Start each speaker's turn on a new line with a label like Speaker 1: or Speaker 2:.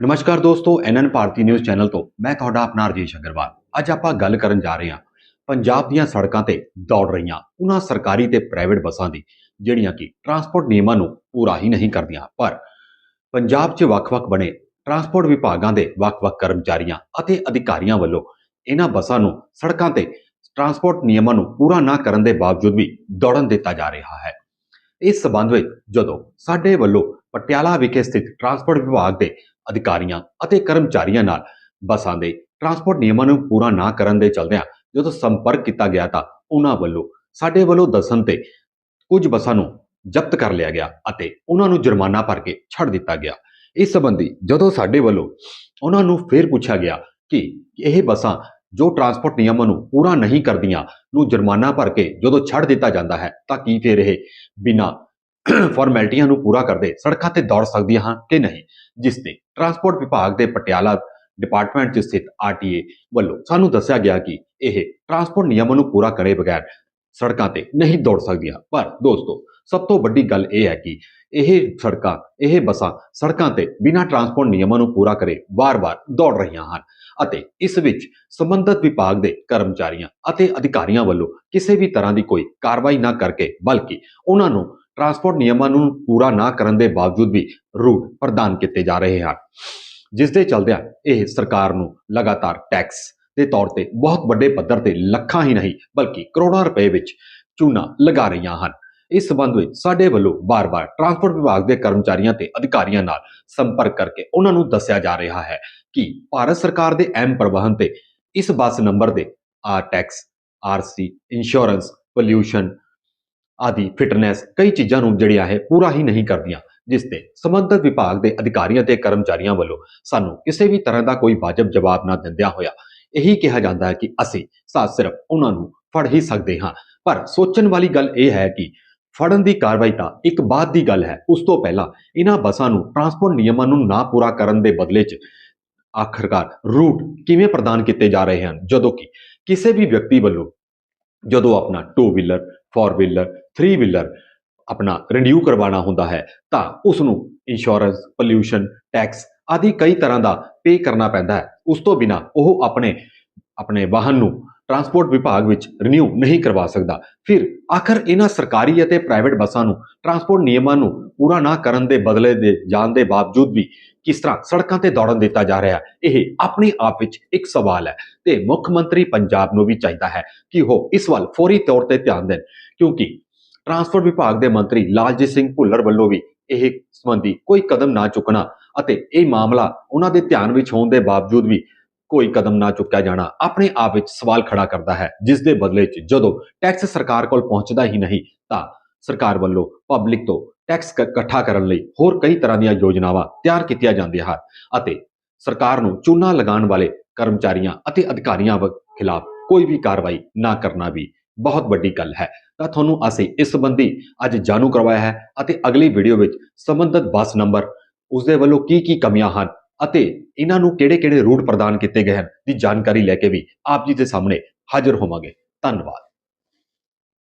Speaker 1: ਨਮਸਕਾਰ ਦੋਸਤੋ ਐਨਐਨ ਭਾਰਤੀ news channel ਤੋਂ ਮੈਂ ਤੁਹਾਡਾ ਆਪਣਾ ਰਜੇਸ਼ ਅਗਰਵਾਲ। ਅੱਜ ਆਪਾਂ ਗੱਲ ਕਰਨ ਜਾ ਰਹੇ ਹਾਂ ਪੰਜਾਬ ਦੀਆਂ ਸੜਕਾਂ ਤੇ ਦੌੜ ਰਹੀਆਂ, ਉਹਨਾਂ ਸਰਕਾਰੀ ਤੇ ਪ੍ਰਾਈਵੇਟ ਬੱਸਾਂ ਦੀ, ਜਿਹੜੀਆਂ ਕਿ ਟਰਾਂਸਪੋਰਟ ਨਿਯਮਾਂ ਨੂੰ ਪੂਰਾ ਹੀ ਨਹੀਂ ਕਰਦੀਆਂ। ਪਰ ਪੰਜਾਬ 'ਚ ਵੱਖ-ਵੱਖ ਬਣੇ ਟਰਾਂਸਪੋਰਟ ਵਿਭਾਗਾਂ ਦੇ ਵੱਖ-ਵੱਖ ਕਰਮਚਾਰੀਆਂ ਅਤੇ ਅਧਿਕਾਰੀਆਂ ਵੱਲੋਂ ਇਹਨਾਂ ਬੱਸਾਂ ਨੂੰ ਸੜਕਾਂ ਤੇ ਟਰਾਂਸਪੋਰਟ ਨਿਯਮਾਂ ਨੂੰ ਪੂਰਾ ਨਾ ਕਰਨ ਦੇ ਬਾਵਜੂਦ ਵੀ ਦੌੜਨ ਦਿੱਤਾ ਜਾ ਰਿਹਾ ਹੈ। ਇਸ ਸਬੰਧ ਵਿੱਚ ਜਦੋਂ ਸਾਡੇ ਵੱਲੋਂ ਪਟਿਆਲਾ ਵਿਖੇ ਸਥਿਤ ਟਰਾਂਸਪੋਰਟ ਵਿਭਾਗ ਦੇ ਅਧਿਕਾਰੀਆਂ ਅਤੇ ਕਰਮਚਾਰੀਆਂ ਨਾਲ ਬੱਸਾਂ ਦੇ ਟਰਾਂਸਪੋਰਟ ਨਿਯਮਾਂ ਨੂੰ ਪੂਰਾ ਨਾ ਕਰਨ ਦੇ ਚਲਦਿਆਂ ਜਦੋਂ ਸੰਪਰਕ ਕੀਤਾ ਗਿਆ ਤਾਂ ਉਹਨਾਂ ਵੱਲੋਂ ਸਾਡੇ ਵੱਲੋਂ ਦੱਸਣ ਤੇ ਕੁਝ ਬੱਸਾਂ ਨੂੰ ਜ਼ਬਤ ਕਰ ਲਿਆ ਗਿਆ ਅਤੇ ਉਹਨਾਂ ਨੂੰ ਜੁਰਮਾਨਾ ਭਰ ਕੇ ਛੱਡ ਦਿੱਤਾ ਗਿਆ। ਇਸ ਸੰਬੰਧੀ ਜਦੋਂ ਸਾਡੇ ਵੱਲੋਂ ਉਹਨਾਂ ਨੂੰ ਫੇਰ ਪੁੱਛਿਆ ਗਿਆ ਕਿ ਇਹ ਬੱਸਾਂ ਜੋ ਟਰਾਂਸਪੋਰਟ ਨਿਯਮਾਂ ਨੂੰ ਪੂਰਾ ਨਹੀਂ ਕਰਦੀਆਂ ਨੂੰ ਜੁਰਮਾਨਾ ਭਰ ਕੇ ਜਦੋਂ ਛੱਡ ਦਿੱਤਾ ਜਾਂਦਾ ਹੈ ਤਾਂ ਕੀ ਫਿਰ ਇਹ ਬਿਨਾਂ ਫਾਰਮੈਲਿਟੀਆਂ ਨੂੰ ਪੂਰਾ ਕਰਦੇ ਸੜਕਾਂ ਤੇ ਦੌੜ ਸਕਦੀਆਂ ਹਨ ਕਿ ਨਹੀਂ? ਜਿਸ ਤੇ ਟਰਾਂਸਪੋਰਟ ਵਿਭਾਗ ਦੇ ਪਟਿਆਲਾ ਡਿਪਾਰਟਮੈਂਟ 'ਚ ਸਥਿਤ ਆਰਟੀਏ ਵੱਲੋਂ ਸਾਨੂੰ ਦੱਸਿਆ ਗਿਆ ਕਿ ਇਹ ਟਰਾਂਸਪੋਰਟ ਨਿਯਮਾਂ ਨੂੰ ਪੂਰਾ ਕਰੇ ਬਗੈਰ ਸੜਕਾਂ ਤੇ ਨਹੀਂ ਦੌੜ ਸਕਦੀਆਂ। ਪਰ ਦੋਸਤੋ, ਸਭ ਤੋਂ ਵੱਡੀ ਗੱਲ ਇਹ ਹੈ ਕਿ ਇਹ ਸੜਕਾਂ, ਇਹ ਬੱਸਾਂ ਸੜਕਾਂ ਤੇ ਬਿਨਾਂ ਟਰਾਂਸਪੋਰਟ ਨਿਯਮਾਂ ਨੂੰ ਪੂਰਾ ਕਰੇ ਵਾਰ-ਵਾਰ ਦੌੜ ਰਹੀਆਂ ਹਨ ਅਤੇ ਇਸ ਵਿੱਚ ਸੰਬੰਧਿਤ ਵਿਭਾਗ ਦੇ ਕਰਮਚਾਰੀਆਂ ਅਤੇ ਅਧਿਕਾਰੀਆਂ ਵੱਲੋਂ ਕਿਸੇ ਵੀ ਤਰ੍ਹਾਂ ਦੀ ਕੋਈ ਕਾਰਵਾਈ ਨਾ ਕਰਕੇ, ਬਲਕਿ ਉਹਨਾਂ ਨੂੰ ਟਰਾਂਸਪੋਰਟ ਨਿਯਮਾਂ ਨੂੰ ਪੂਰਾ ਨਾ ਕਰਨ ਦੇ ਬਾਵਜੂਦ ਵੀ ਰੂਟ ਪ੍ਰਦਾਨ ਕੀਤੇ ਜਾ ਰਹੇ ਹਨ। ਜਿਸ ਦੇ ਚਲਦਿਆਂ ਇਹ ਸਰਕਾਰ ਨੂੰ ਲਗਾਤਾਰ ਟੈਕਸ ਦੇ ਤੌਰ ਤੇ ਬਹੁਤ ਵੱਡੇ ਪੱਧਰ ਤੇ ਲੱਖਾਂ ਹੀ ਨਹੀਂ, ਬਲਕਿ ਕਰੋੜਾਂ ਰੁਪਏ ਵਿੱਚ ਚੂਨਾ ਲਗਾ ਰਹੀਆਂ ਹਨ। ਇਸ ਸਬੰਧ ਵਿੱਚ ਸਾਡੇ ਵੱਲੋਂ ਬਾਰ-ਬਾਰ ਟਰਾਂਸਪੋਰਟ ਵਿਭਾਗ ਦੇ ਕਰਮਚਾਰੀਆਂ ਤੇ ਅਧਿਕਾਰੀਆਂ ਨਾਲ ਸੰਪਰਕ ਕਰਕੇ ਉਹਨਾਂ ਨੂੰ ਦੱਸਿਆ ਜਾ ਰਿਹਾ ਹੈ ਕਿ ਭਾਰਤ ਸਰਕਾਰ ਦੇ ਅਹਿਮ ਪ੍ਰਬੰਧ ਤੇ ਇਸ ਬੱਸ ਨੰਬਰ ਦੇ ਆਰ ਟੈਕਸ ਆਰਸੀ ਇੰਸ਼ੋਰੈਂਸ, ਪੋਲਿਊਸ਼ਨ ਆਦਿ ਫਿਟਨੈਸ ਕਈ ਚੀਜ਼ਾਂ ਨੂੰ ਜਿਹੜੀਆਂ ਹੈ ਪੂਰਾ ਹੀ ਨਹੀਂ ਕਰਦੀਆਂ, ਜਿਸ ਤੇ ਸੰਬੰਧਿਤ ਵਿਭਾਗ ਦੇ ਅਧਿਕਾਰੀਆਂ ਤੇ ਕਰਮਚਾਰੀਆਂ ਵੱਲੋਂ ਸਾਨੂੰ ਕਿਸੇ ਵੀ ਤਰ੍ਹਾਂ ਦਾ ਕੋਈ ਵਾਜਬ ਜਵਾਬ ਨਾ ਦਿੰਦਿਆਂ ਹੋਇਆ ਇਹੀ ਕਿਹਾ ਜਾਂਦਾ ਹੈ ਕਿ ਅਸੀਂ ਸਾ ਸਿਰਫ ਉਹਨਾਂ ਨੂੰ ਫੜ ਹੀ ਸਕਦੇ ਹਾਂ। ਪਰ ਸੋਚਣ ਵਾਲੀ ਗੱਲ ਇਹ ਹੈ ਕਿ ਫੜਨ ਦੀ ਕਾਰਵਾਈ ਤਾਂ ਇੱਕ ਬਾਅਦ ਦੀ ਗੱਲ ਹੈ। ਉਸ ਤੋਂ ਪਹਿਲਾਂ ਇਹਨਾਂ ਬੱਸਾਂ ਨੂੰ ਟਰਾਂਸਪੋਰਟ ਨਿਯਮਾਂ ਨੂੰ ਨਾ ਪੂਰਾ ਕਰਨ ਦੇ ਬਦਲੇ 'ਚ ਆਖਰਕਾਰ ਰੂਟ ਕਿਵੇਂ ਪ੍ਰਦਾਨ ਕੀਤੇ ਜਾ ਰਹੇ ਹਨ? ਜਦੋਂ ਕਿ ਕਿਸੇ ਵੀ ਵਿਅਕਤੀ ਵੱਲੋਂ ਜਦੋਂ ਆਪਣਾ 2 ਵੀਲਰ 4 ਵੀਲਰ 3 ਵੀਲਰ ਆਪਣਾ ਰਿਨਿਊ ਕਰਵਾਉਣਾ ਹੁੰਦਾ ਹੈ, ਤਾਂ ਉਸ ਨੂੰ ਇੰਸ਼ੋਰੈਂਸ ਪੋਲਿਊਸ਼ਨ ਟੈਕਸ ਆਦਿ ਕਈ ਤਰ੍ਹਾਂ ਦਾ ਪੇ ਕਰਨਾ ਪੈਂਦਾ ਹੈ। ਉਸ ਤੋਂ ਬਿਨਾ ਉਹ ਆਪਣੇ ਆਪਣੇ ਵਾਹਨ ਨੂੰ ਟਰਾਂਸਪੋਰਟ ਵਿਭਾਗ ਵਿੱਚ ਰਿਨਿਊ ਨਹੀਂ ਕਰਵਾ ਸਕਦਾ। ਫਿਰ ਆਖਰ ਇਹਨਾਂ ਸਰਕਾਰੀ ਅਤੇ ਪ੍ਰਾਈਵੇਟ ਬੱਸਾਂ ਨੂੰ, ਟਰਾਂਸਪੋਰਟ ਨਿਯਮਾਂ ਨੂੰ ਪੂਰਾ ਨਾ ਕਰਨ ਦੇ ਬਦਲੇ ਦੇ ਜਾਣ ਦੇ ਬਾਵਜੂਦ ਵੀ ਕਿਸ ਤਰ੍ਹਾਂ ਸੜਕਾਂ ਤੇ ਦੌੜਨ ਦਿੱਤਾ ਜਾ ਰਿਹਾ ਹੈ, ਇਹ ਆਪਣੇ ਆਪ ਵਿੱਚ ਇੱਕ ਸਵਾਲ ਹੈ ਤੇ ਮੁੱਖ ਮੰਤਰੀ ਪੰਜਾਬ ਨੂੰ ਵੀ ਚਾਹੀਦਾ ਹੈ ਕਿ ਉਹ ਇਸ ਵੱਲ ਫੌਰੀ ਤੌਰ ਤੇ ਧਿਆਨ ਦੇਣ, ਕਿਉਂਕਿ ਟਰਾਂਸਪੋਰਟ ਵਿਭਾਗ ਦੇ ਮੰਤਰੀ ਲਾਲਜੀਤ ਸਿੰਘ ਭੁੱਲਰ ਵੱਲੋਂ ਵੀ ਇਹ ਸੰਬੰਧੀ ਕੋਈ ਕਦਮ ਨਾ ਚੁੱਕਣਾ ਅਤੇ ਇਹ ਮਾਮਲਾ ਉਹਨਾਂ ਦੇ ਧਿਆਨ ਵਿੱਚ ਹੋਣ ਦੇ ਬਾਵਜੂਦ ਵੀ ਕੋਈ ਕਦਮ ਨਾ ਚੁੱਕਿਆ ਜਾਣਾ ਆਪਣੇ ਆਪ ਵਿੱਚ ਸਵਾਲ ਖੜਾ ਕਰਦਾ ਹੈ ਜਿਸ ਦੇ ਬਦਲੇ 'ਚ ਜਦੋਂ ਟੈਕਸ ਸਰਕਾਰ ਕੋਲ ਪਹੁੰਚਦਾ ਹੀ ਨਹੀਂ, ਤਾਂ ਸਰਕਾਰ ਵੱਲੋਂ ਪਬਲਿਕ ਤੋਂ ਟੈਕਸ ਇਕੱਠਾ ਕਰਨ ਲਈ ਹੋਰ ਕਈ ਤਰ੍ਹਾਂ ਦੀਆਂ ਯੋਜਨਾਵਾਂ ਤਿਆਰ ਕੀਤੀਆਂ ਜਾਂਦੀਆਂ ਹਨ ਅਤੇ ਸਰਕਾਰ ਨੂੰ ਚੂਨਾ ਲਗਾਉਣ ਵਾਲੇ ਕਰਮਚਾਰੀਆਂ ਅਤੇ ਅਧਿਕਾਰੀਆਂ ਖਿਲਾਫ ਕੋਈ ਵੀ ਕਾਰਵਾਈ ਨਾ ਕਰਨਾ ਵੀ ਬਹੁਤ ਵੱਡੀ ਗੱਲ ਹੈ। ਤਾਂ ਤੁਹਾਨੂੰ ਅਸੀਂ ਇਸ ਸੰਬੰਧੀ ਅੱਜ ਜਾਣੂ ਕਰਵਾਇਆ ਹੈ ਅਤੇ ਅਗਲੀ ਵੀਡੀਓ ਵਿੱਚ ਸੰਬੰਧਿਤ ਬੱਸ ਨੰਬਰ ਉਸ ਦੇ ਵੱਲੋਂ ਕੀ ਕੀ ਕਮੀਆਂ ਹਨ ਅਤੇ ਇਹਨਾਂ ਨੂੰ ਕਿਹੜੇ-ਕਿਹੜੇ ਰੂਟ ਪ੍ਰਦਾਨ ਕੀਤੇ ਗਏ ਹਨ, ਦੀ ਜਾਣਕਾਰੀ ਲੈ ਕੇ ਵੀ ਆਪ ਜੀ ਦੇ ਸਾਹਮਣੇ ਹਾਜ਼ਰ ਹੋਵਾਂਗੇ। ਧੰਨਵਾਦ।